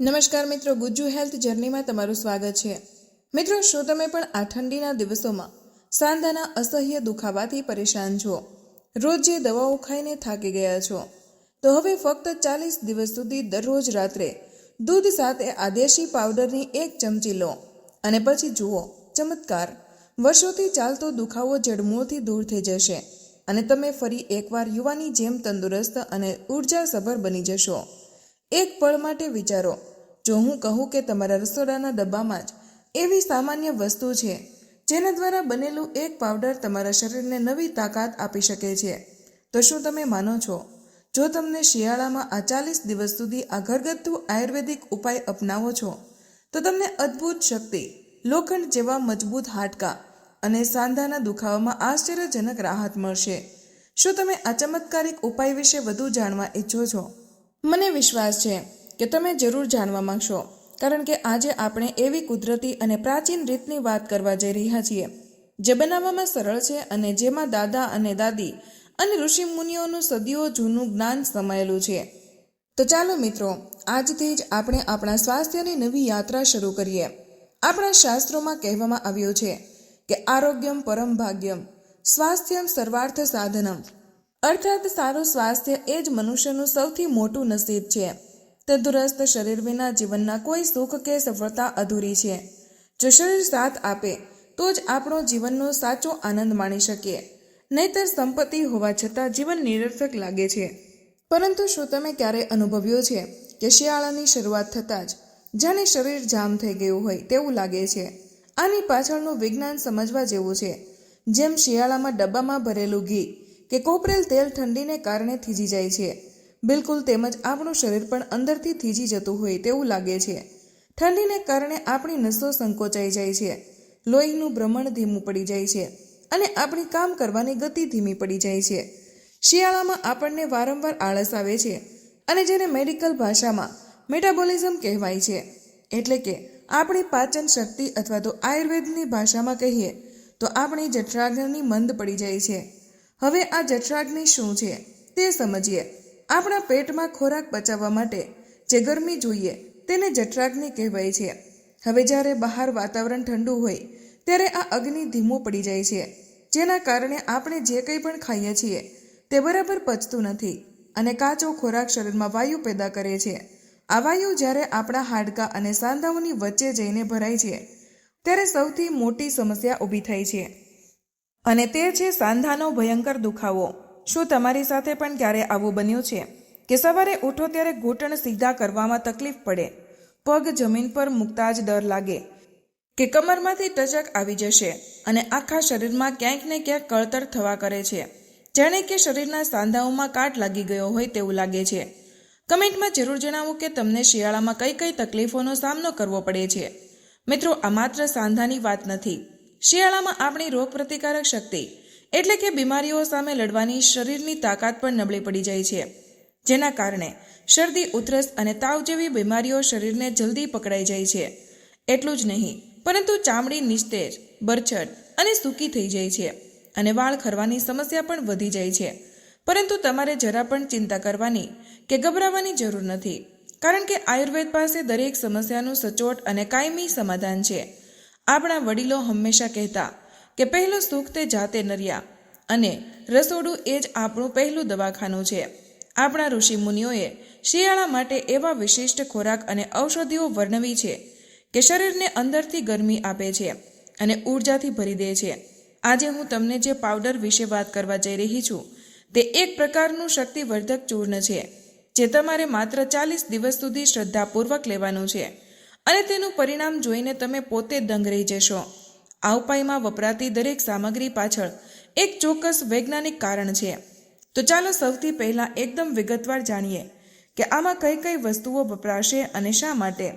નમસ્કાર મિત્રો, ગુજ્જુ હેલ્થ જર્નીમાં તમારું સ્વાગત છે. મિત્રો, શું તમે પણ આ ઠંડીના દિવસોમાં સાંધાના અસહ્ય દુખાવાથી પરેશાન છો? રોજ જે દવાઓ ખાઈને થાકી ગયા છો? તો હવે ફક્ત ચાલીસ દિવસ સુધી દરરોજ રાત્રે દૂધ સાથે આદેશી પાવડરની એક ચમચી લો. અને પછી જુઓ, ચમત્કાર. વર્ષોથી ચાલતો દુખાવો જડમૂળથી દૂર થઈ જશે. અને તમે ફરી એકવાર યુવાની જેમ તંદુરસ્ત અને ઉર્જાસભર બની જશો. એક પળ માટે વિચારો. જો હું કહું કે તમારા રસોડાના ડબ્બામાં જ એવી સામાન્ય વસ્તુ છે, જેના દ્વારા બનેલું એક પાવડર તમારા શરીરને નવી તાકાત આપી શકે છે, તો શું તમે માનો છો? જો તમને શિયાળામાં આ ચાલીસ દિવસ સુધી આ ઘરગથ્થુ આયુર્વેદિક ઉપાય અપનાવો છો, તો તમને અદ્ભુત શક્તિ, લોખંડ જેવા મજબૂત હાડકાં અને સાંધાના દુખાવામાં આશ્ચર્યજનક રાહત મળશે. શું તમે આ ચમત્કારિક ઉપાય વિશે વધુ જાણવા ઈચ્છો છો? મને વિશ્વાસ છે કે તમે જરૂર જાણવા માંગશો, કારણ કે આજે આપણે એવી કુદરતી અને પ્રાચીન રીતની વાત કરવા જઈ રહ્યા છીએ, જે બનાવવામાં સરળ છે અને જેમાં દાદા અને દાદી અને ઋષિ મુનિઓનું સદીઓ જૂનું જ્ઞાન સમાયેલું છે. તો ચાલો મિત્રો, આજથી જ આપણે આપણા સ્વાસ્થ્યની નવી યાત્રા શરૂ કરીએ. આપણા શાસ્ત્રોમાં કહેવામાં આવ્યું છે કે આરોગ્યમ પરમ ભાગ્યમ, સ્વાસ્થ્યમ સર્વાર્થ સાધનમ. અર્થાત સારું સ્વાસ્થ્ય એ જ મનુષ્યનું સૌથી મોટું નસીબ છે. તંદુરસ્ત શરીર વિના જીવનના કોઈ સુખ કે સફળતા અધૂરી છે. જો શરીર સાથ આપે, તો જ આપણો જીવનનો સાચો આનંદ માણી શકીએ. નહીતર સંપત્તિ હોવા છતાં જીવન નિરર્થક લાગે છે. પરંતુ શું તમે ક્યારેય અનુભવ્યો છે કે શિયાળાની શરૂઆત થતાં જ જાણે શરીર જામ થઈ ગયું હોય તેવું લાગે છે? આની પાછળનું વિજ્ઞાન સમજવા જેવું છે. જેમ શિયાળામાં ડબ્બામાં ભરેલું ઘી કે કોપરેલ તેલ ઠંડીને કારણે થીજી જાય છે. બિલકુલ તેમજ આપણું શરીર પણ અંદરથી થીજી જતું હોય તેવું લાગે છે. ઠંડીને કારણે આપણી નસો સંકોચાઈ જાય છે. લોહીનું ભ્રમણ ધીમું પડી જાય છે અને આપણી કામ કરવાની ગતિ ધીમી પડી જાય છે. શિયાળામાં આપણને વારંવાર આળસ આવે છે અને જેને મેડિકલ ભાષામાં મેટાબોલિઝમ કહેવાય છે. એટલે કે આપણી પાચન શક્તિ અથવા તો આયુર્વેદની ભાષામાં કહીએ તો આપણી જઠરાગ્રની મંદ પડી જાય છે. હવે આ જઠરાગ્નિ શું છે તે સમજીએ. આપણા પેટમાં ખોરાક પચાવવા માટે જે ગરમી જોઈએ તેને જઠરાગ્નિ કહેવાય છે. હવે જ્યારે બહાર વાતાવરણ ઠંડુ હોય, ત્યારે આ અગ્નિ ધીમો પડી જાય છે. જેના કારણે આપણે જે કંઈ પણ ખાઈએ છીએ, તે બરાબર પચતું નથી અને કાચો ખોરાક શરીરમાં વાયુ પેદા કરે છે. આ વાયુ જ્યારે આપણા હાડકાં અને સાંધાઓની વચ્ચે જઈને ભરાય છે, ત્યારે સૌથી મોટી સમસ્યા ઊભી થાય છે. અને તે છે સાંધાનો ભયંકર દુખાવો. શું તમારી સાથે પણ ક્યારે આવું બન્યું છે? કે સવારે ઉઠો ત્યારે ઘૂંટણ સીધા કરવામાં તકલીફ પડે. પગ જમીન પર મૂકતા જ ડર લાગે. કે કમરમાંથી ટચક આવી જશે અને આખા શરીરમાં ક્યાંક ને ક્યાંક કળતર થવા કરે છે. જાણે કે શરીરના સાંધાઓમાં કાટ લાગી ગયો હોય તેવું લાગે છે. કમેન્ટમાં જરૂર જણાવો કે તમને શિયાળામાં કઈ કઈ તકલીફોનો સામનો કરવો પડે છે. મિત્રો, આ માત્ર સાંધાની વાત નથી. શિયાળામાં આપણી રોગપ્રતિકારક શક્તિ એટલે કે બીમારીઓ સામે લડવાની શરીરની તાકાત પણ નબળી પડી જાય છે. જેના કારણે શરદી, ઉધરસ અને તાવ જેવી બીમારીઓ શરીરને જલ્દી પકડાઈ જાય છે. એટલું જ નહીં, પરંતુ ચામડી નિસ્તેજ, બરછટ અને સૂકી થઈ જાય છે અને વાળ ખરવાની સમસ્યા પણ વધી જાય છે. પરંતુ તમારે જરા પણ ચિંતા કરવાની કે ગભરાવાની જરૂર નથી, કારણ કે આયુર્વેદ પાસે દરેક સમસ્યાનું સચોટ અને કાયમી સમાધાન છે. આપણા વડીલો હંમેશા કહેતા કે પહેલું સુખ તે જાતે નર્યા અને રસોડું એ જ આપણું પહેલું દવાખાનું છે. આપણા ઋષિ મુનિઓએ શિયાળા માટે એવા વિશિષ્ટ ખોરાક અને ઔષધિઓ વર્ણવી છે કે શરીરને અંદરથી ગરમી આપે છે અને ઉર્જાથી ભરી દે છે. આજે હું તમને જે પાવડર વિશે વાત કરવા જઈ રહી છું તે એક પ્રકારનું શક્તિવર્ધક ચૂર્ણ છે, જે તમારે માત્ર ચાલીસ દિવસ સુધી શ્રદ્ધાપૂર્વક લેવાનું છે. અને તેનું પરિણામ જોઈને તમે પોતે દંગ રહી જશો. આ ઉપાયમાં વપરાતી દરેક સામગ્રી પાછળ એક ચોક્કસ વૈજ્ઞાનિક કારણ છે. તો ચાલો સૌથી પહેલાં એકદમ વિગતવાર જાણીએ કે આમાં કઈ કઈ વસ્તુઓ વપરાશે અને શા માટે.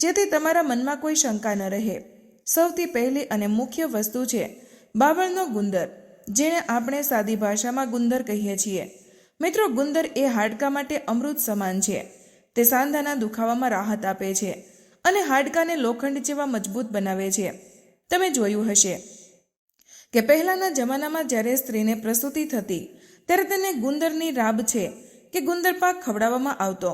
જેથી તમારા મનમાં કોઈ શંકા ન રહે. સૌથી પહેલી અને મુખ્ય વસ્તુ છે બાવળનો ગુંદર, જેને આપણે સાદી ભાષામાં ગુંદર કહીએ છીએ. મિત્રો, ગુંદર એ હાડકા માટે અમૃત સમાન છે. તે સાંધાના દુખાવામાં રાહત આપે છે. અને હાડકાને લોખંડ જેવા મજબૂત બનાવે છે. તમે જોયું હશે કે પહેલાંના જમાનામાં જ્યારે સ્ત્રીને પ્રસૂતિ થતી, ત્યારે તેને ગુંદરની રાબ છે કે ગુંદર પાક ખવડાવવામાં આવતો,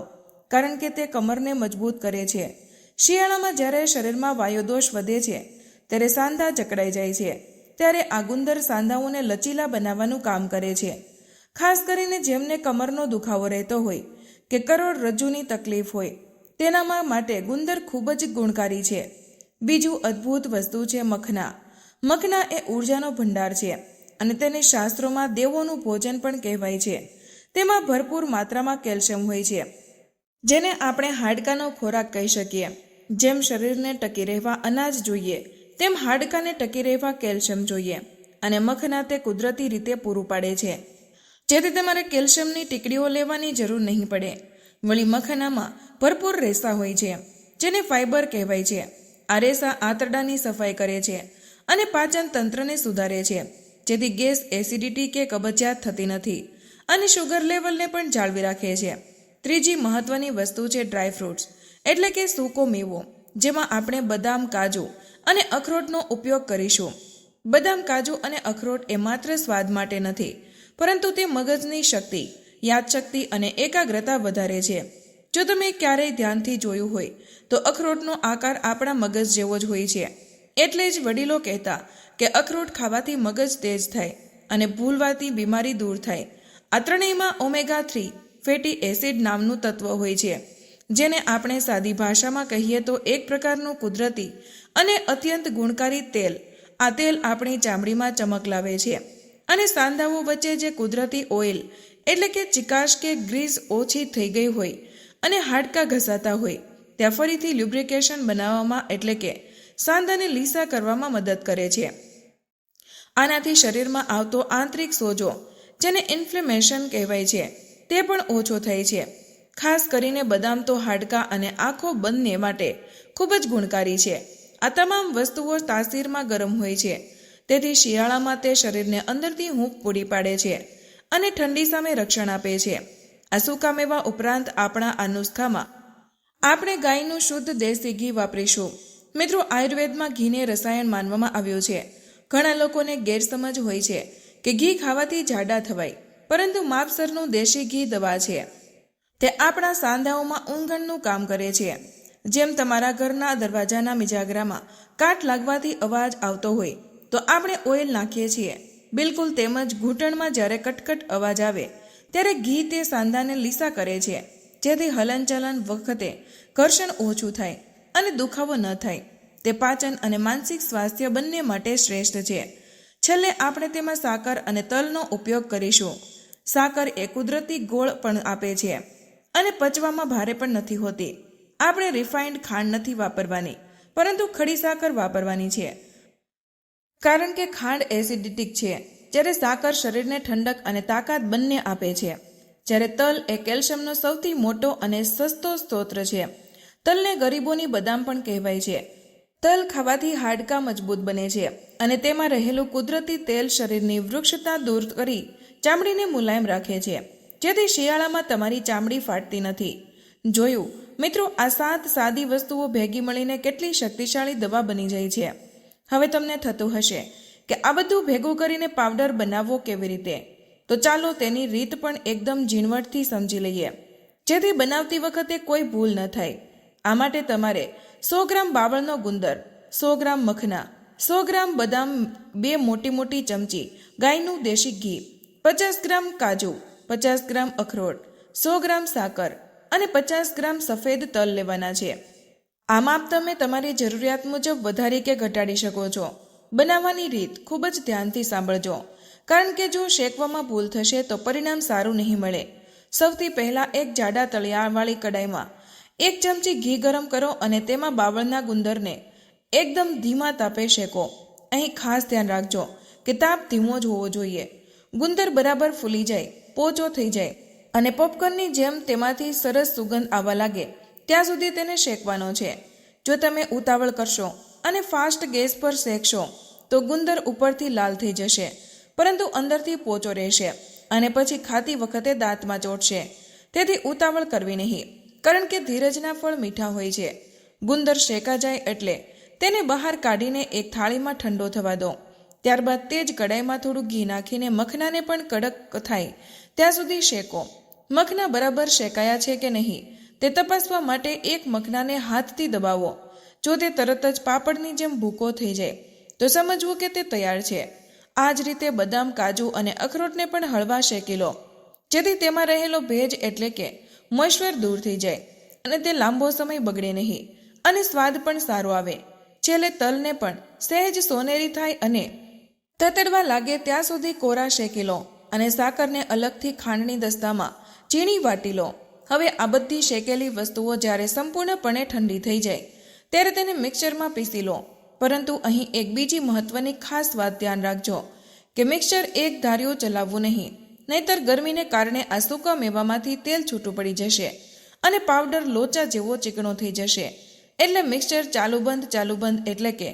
કારણ કે તે કમરને મજબૂત કરે છે. શિયાળામાં જ્યારે શરીરમાં વાયુદોષ વધે છે, ત્યારે સાંધા જકડાઈ જાય છે. ત્યારે આ ગુંદર સાંધાઓને લચીલા બનાવવાનું કામ કરે છે. ખાસ કરીને જેમને કમરનો દુખાવો રહેતો હોય કે કરોડરજ્જુની તકલીફ હોય તેનામાં માટે ગુંદર ખૂબ જ ગુણકારી છે. બીજું અદ્ભુત વસ્તુ છે મખના. મખના એ ઉર્જાનો ભંડાર છે અને તેને શાસ્ત્રોમાં દેવોનું ભોજન પણ કહેવાય છે. તેમાં ભરપૂર માત્રામાં કેલ્શિયમ હોય છે. જેને આપણે હાડકાનો ખોરાક કહી શકીએ. જેમ શરીરને ટકી રહેવા અનાજ જોઈએ, તેમ હાડકાને ટકી રહેવા કેલ્શિયમ જોઈએ અને મખના તે કુદરતી રીતે પૂરું પાડે છે. જેથી તમારે કેલ્શિયમની ટીકડીઓ લેવાની જરૂર નહીં પડે. વળી મખનામાં ભરપૂર રેસા હોય છે, જેને ફાઇબર કહેવાય છે. આ રેસા આંતરડાની સફાઈ કરે છે અને પાચન તંત્રને સુધારે છે, જેથી ગેસ એસિડિટી કે કબજિયાત થતી નથી અને શુગર લેવલને પણ જાળવી રાખે છે. ત્રીજી મહત્વની વસ્તુ છે ડ્રાય ફ્રૂટ્સ, એટલે કે સૂકો મેવો, જેમાં આપણે બદામ, કાજુ અને અખરોટનો ઉપયોગ કરીશું. બદામ, કાજુ અને અખરોટ એ માત્ર સ્વાદ માટે નથી, પરંતુ તે મગજની શક્તિ યાદશક્તિ અને એકાગ્રતા વધારે છે. જો તમે ક્યારેય ધ્યાનથી જોયું હોય, તો અખરોટનો આકાર આપણા મગજ જેવો જ હોય છે. એટલે જ વડીલો કહેતા કે અખરોટ ખાવાથી મગજ તેજ થાય અને ભૂલવાથી બીમારી દૂર થાય. આ ત્રણેયમાં ઓમેગા થ્રી ફેટી એસિડ નામનું તત્વ હોય છે. જેને આપણે સાદી ભાષામાં કહીએ તો એક પ્રકારનું કુદરતી અને અત્યંત ગુણકારી તેલ. આ તેલ આપણી ચામડીમાં ચમક લાવે છે. અને સાંધાઓ વચ્ચે જે કુદરતી ઓઇલ એટલે કે ચિકાશ કે ગ્રીઝ ઓછી થઈ ગઈ હોય અને હાડકાં ઘસાતા હોય, ત્યાં ફરીથી લ્યુબ્રિકેશન બનાવવામાં એટલે કે સાંધાને લીસા કરવામાં મદદ કરે છે. આનાથી શરીરમાં આવતો આંતરિક સોજો, જેને ઇન્ફ્લેમેશન કહેવાય છે, તે પણ ઓછો થાય છે. ખાસ કરીને બદામ તો હાડકાં અને આંખો બંને માટે ખૂબ જ ગુણકારી છે. આ તમામ વસ્તુઓ તાસીરમાં ગરમ હોય છે. તેથી શિયાળામાં તે શરીરને અંદરથી હૂંફ પૂરી પાડે છે. અને ઠંડી સામે રક્ષણ આપે છે. આ સૂકા મેવા ઉપરાંત આપણા આ નુસ્ખામાં આપણે ગાયનું શુદ્ધ દેશી ઘી વાપરીશું. મિત્રો, આયુર્વેદમાં ઘીને રસાયણ માનવામાં આવ્યું છે. ઘણા લોકોને ગેરસમજ હોય છે કે ઘી ખાવાથી જાડા થવાય, પરંતુ માપસરનું દેશી ઘી દવા છે. તે આપણા સાંધાઓમાં ઊંઘણનું કામ કરે છે. જેમ તમારા ઘરના દરવાજાના મિજાગરામાં કાટ લાગવાથી અવાજ આવતો હોય, તો આપણે ઓઇલ નાખીએ છીએ. બિલકુલ તેમજ ઘૂંટણમાં જ્યારે કટકટ અવાજ આવે, ત્યારે ઘી તે સાંધાને લીસા કરે છે, જેથી હલનચલન વખતે ઘર્ષણ ઓછું થાય અને દુખાવો ન થાય. તે પાચન અને માનસિક સ્વાસ્થ્ય બંને માટે શ્રેષ્ઠ છે. છેલ્લે આપણે તેમાં સાકર અને તલનો ઉપયોગ કરીશું. સાકર એ કુદરતી ગોળ પણ આપે છે અને પચવામાં ભારે પણ નથી હોતી. આપણે રિફાઇન્ડ ખાંડ નથી વાપરવાની, પરંતુ ખડી સાકર વાપરવાની છે. કારણ કે ખાંડ એસિડિટિક છે, જ્યારે સાકર શરીરને ઠંડક અને તાકાત બંને આપે છે. જ્યારે તલ એ કેલ્શિયમનો સૌથી મોટો અને સસ્તો સ્ત્રોત છે. તલને ગરીબોની બદામ પણ કહેવાય છે. તલ ખાવાથી હાડકાં મજબૂત બને છે અને તેમાં રહેલું કુદરતી તેલ શરીરની વૃક્ષતા દૂર કરી ચામડીને મુલાયમ રાખે છે. જેથી શિયાળામાં તમારી ચામડી ફાટતી નથી. જોયું? મિત્રો, આ સાત સાદી વસ્તુઓ ભેગી મળીને કેટલી શક્તિશાળી દવા બની જાય છે. હવે તમને થતું હશે કે આ બધું ભેગું કરીને પાવડર બનાવવો કેવી રીતે? તો ચાલો તેની રીત પણ એકદમ ઝીણવટથી સમજી લઈએ. જેથી બનાવતી વખતે કોઈ ભૂલ ન થાય. આ માટે તમારે સો ગ્રામ બાવળનો ગુંદર, સો ગ્રામ મખના, સો ગ્રામ બદામ બે મોટી મોટી ચમચી ગાયનું દેશી ઘી, પચાસ ગ્રામ કાજુ, પચાસ ગ્રામ અખરોટ, સો ગ્રામ સાકર અને પચાસ ગ્રામ સફેદ તલ લેવાના છે. આ તમે તમારી જરૂરિયાત મુજબ વધારી કે ઘટાડી શકો છો. બનાવવાની રીત ખૂબ જ ધ્યાનથી સાંભળજો. કારણ કે જો શેકવામાં ભૂલ થશે તો પરિણામ સારું નહીં મળે. સૌથી પહેલાં એક જાડા તળિયાવાળી કડાઈમાં એક ચમચી ઘી ગરમ કરો અને તેમાં બાવળના ગુંદરને એકદમ ધીમા તાપે શેકો. અહીં ખાસ ધ્યાન રાખજો કે તાપ ધીમો જ હોવો જોઈએ. ગુંદર બરાબર ફૂલી જાય, પોચો થઈ જાય અને પોપકોર્નની જેમ તેમાંથી સરસ સુગંધ આવવા લાગે. ત્યાં સુધી તેને શેકવાનો છે. જો તમે ઉતાવળ કરશો અને ફાસ્ટ ગેસ પર શેકશો, તો ગુંદર ઉપરથી લાલ થઈ જશે, પરંતુ અંદરથી પોચો રહેશે અને પછી ખાતી વખતે દાંતમાં ચોટશે. તેથી ઉતાવળ કરવી નહીં, કારણ કે ધીરજના ફળ મીઠા હોય છે. ગુંદર શેકા જાય એટલે તેને બહાર કાઢીને એક થાળીમાં ઠંડો થવા દો. ત્યારબાદ તે જ કડાઈમાં થોડું ઘી નાખીને મખનાને પણ કડક થાય. ત્યાં સુધી શેકો. મખના બરાબર શેકાયા છે કે નહીં તે તપાસવા માટે એક મખનાને હાથથી દબાવો. જો તે તરત જ પાપડની જેમ ભૂકો થઈ જાય, તો સમજવું કે તે તૈયાર છે. આ જ રીતે બદામ, કાજુ અને અખરોટને પણ હળવા શેકી લો જેથી તેમાં રહેલો ભેજ એટલે કે મશ્વર દૂર થઈ જાય અને તે લાંબો સમય બગડે નહીં અને સ્વાદ પણ સારો આવે. છેલ્લે તલને પણ સહેજ સોનેરી થાય અને તતડવા લાગે ત્યાં સુધી કોરા શેકી લો અને સાકરને અલગથી ખાંડની દસ્તામાં ચીણી વાટી લો. હવે આ બધી શેકેલી વસ્તુઓ જ્યારે સંપૂર્ણપણે ઠંડી થઈ જાય, ત્યારે તેને મિક્સરમાં પીસી લો. પરંતુ અહીં એક બીજી મહત્વની ખાસ વાત ધ્યાન રાખજો, કે મિક્સર એક ધાર્યું ચલાવવું નહીં, નહીતર ગરમીને કારણે આ સૂકા મેવામાંથી તેલ છૂટું પડી જશે અને પાવડર લોચા જેવો ચીકણો થઈ જશે. એટલે મિક્સર ચાલુ બંધ ચાલુ બંધ એટલે કે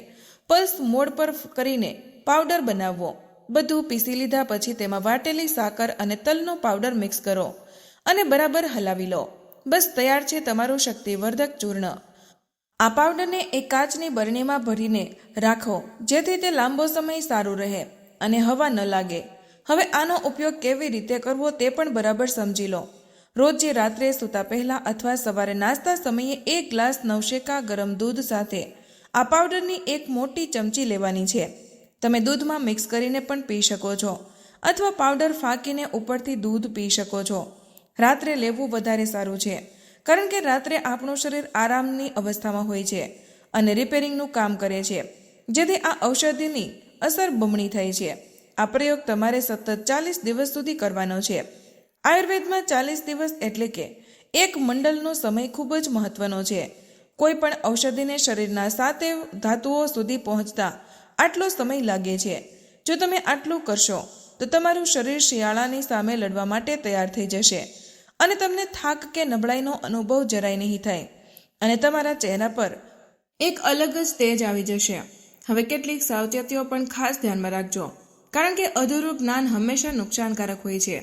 પલ્સ મોડ પર કરીને પાવડર બનાવવો. બધું પીસી લીધા પછી તેમાં વાટેલી સાકર અને તલનો પાવડર મિક્સ કરો. અને બરાબર હલાવી લો. બસ તૈયાર છે તમારું શક્તિવર્ધક ચૂર્ણ. આ પાવડરને એક કાચની બરણીમાં ભરીને રાખો, જેથી તે લાંબો સમય સારું રહે અને હવા ન લાગે. હવે આનો ઉપયોગ કેવી રીતે કરવો તે પણ બરાબર સમજી લો. રોજે રાત્રે સૂતા પહેલા અથવા સવારે નાસ્તા સમયે એક ગ્લાસ નવશેકા ગરમ દૂધ સાથે આ પાવડરની એક મોટી ચમચી લેવાની છે. તમે દૂધમાં મિક્સ કરીને પણ પી શકો છો અથવા પાવડર ફાંકીને ઉપરથી દૂધ પી શકો છો. રાત્રે લેવું વધારે સારું છે. કારણ કે રાત્રે આપણું શરીર આરામની અવસ્થામાં હોય છે અને રિપેરિંગનું કામ કરે છે. જેથી આ ઔષધિની અસર બમણી થાય છે. આ પ્રયોગ તમારે સતત ચાલીસ દિવસ સુધી કરવાનો છે. આયુર્વેદમાં ચાલીસ દિવસ એટલે કે એક મંડળનો સમય ખૂબ જ મહત્વનો છે. કોઈ પણ ઔષધિને શરીરના સાતે ધાતુઓ સુધી પહોંચતા આટલો સમય લાગે છે. જો તમે આટલું કરશો, તો તમારું શરીર શિયાળાની સામે લડવા માટે તૈયાર થઈ જશે. અને તમને થાક કે નબળાઈનો અનુભવ જરાય નહીં થાય. અને તમારા ચહેરા પર એક અલગ જ તેજ આવી જશે. હવે કેટલીક સાવચેતીઓ પણ ખાસ ધ્યાનમાં રાખજો. કારણ કે અધૂરું જ્ઞાન હંમેશા નુકસાનકારક હોય છે.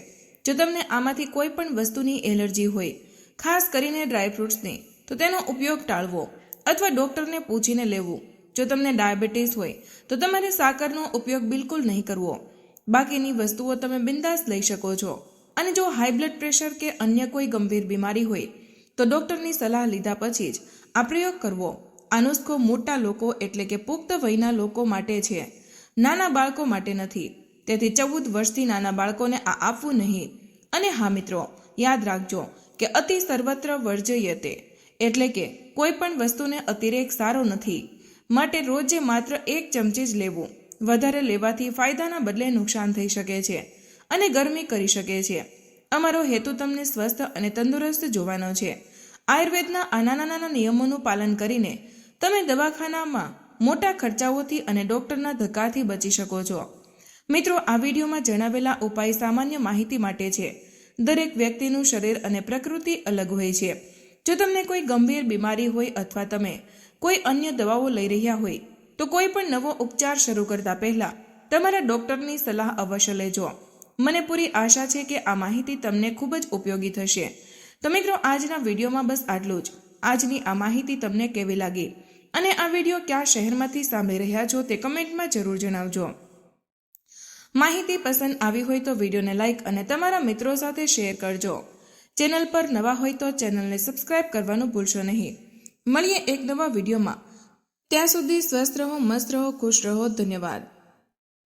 જો તમને આમાંથી કોઈ પણ વસ્તુની એલર્જી હોય, ખાસ કરીને ડ્રાયફ્રૂટ્સની તો તેનો ઉપયોગ ટાળવો અથવા ડૉક્ટરને પૂછીને લેવું. જો તમને ડાયાબિટીસ હોય, તો તમારે સાકરનો ઉપયોગ બિલકુલ નહીં કરવો. બાકીની વસ્તુઓ તમે બિંદાસ લઈ શકો છો. અને જો હાઈ બ્લડ પ્રેશર કે અન્ય કોઈ ગંભીર બીમારી હોય, તો ડૉક્ટરની સલાહ લીધા પછી જ આ પ્રયોગ કરવો. આ નુસ્ખો મોટા લોકો એટલે કે પુખ્ત વયના લોકો માટે છે. નાના બાળકો માટે નથી. તેથી ચૌદ વર્ષથી નાના બાળકોને આ આપવું નહીં. અને હા મિત્રો, યાદ રાખજો કે અતિ સર્વત્ર વર્જયતે એટલે કે કોઈ પણ વસ્તુને અતિરેક સારો નથી. માટે રોજે માત્ર એક ચમચી જ લેવું. વધારે લેવાથી ફાયદાના બદલે નુકસાન થઈ શકે છે. અને ગરમી કરી શકે છે. અમારો હેતુ તમને સ્વસ્થ અને તંદુરસ્ત જોવાનો છે. આયુર્વેદના આ નાના નાના નિયમોનું પાલન કરીને તમે દવાખાનામાં મોટા ખર્ચાઓથી અને ડૉક્ટરના ધક્કાથી બચી શકો છો. મિત્રો, આ વિડીયોમાં જણાવેલા ઉપાય સામાન્ય માહિતી માટે છે. દરેક વ્યક્તિનું શરીર અને પ્રકૃતિ અલગ હોય છે. જો તમને કોઈ ગંભીર બીમારી હોય અથવા તમે કોઈ અન્ય દવાઓ લઈ રહ્યા હોય, તો કોઈ પણ નવો ઉપચાર શરૂ કરતા પહેલા તમારા ડોક્ટરની સલાહ અવશ્ય લેજો. મને પૂરી આશા છે કે આ માહિતી તમને ખૂબ જ ઉપયોગી થશે. તો મિત્રો, આજના વિડીયોમાં બસ આટલું જ. આજની આ માહિતી તમને કેવી લાગી? અને આ વીડિયો કયા શહેરમાંથી સાંભળી રહ્યા છો તે કમેન્ટમાં જરૂર જણાવજો. માહિતી પસંદ આવી હોય તો વિડીયોને લાઇક અને તમારા મિત્રો સાથે શેર કરજો. ચેનલ પર નવા હોય તો ચેનલને સબસ્ક્રાઇબ કરવાનું ભૂલશો નહીં. મળીએ એક નવા વિડીયોમાં. ત્યાં સુધી સ્વસ્થ રહો, મસ્ત રહો, ખુશ રહો. ધન્યવાદ.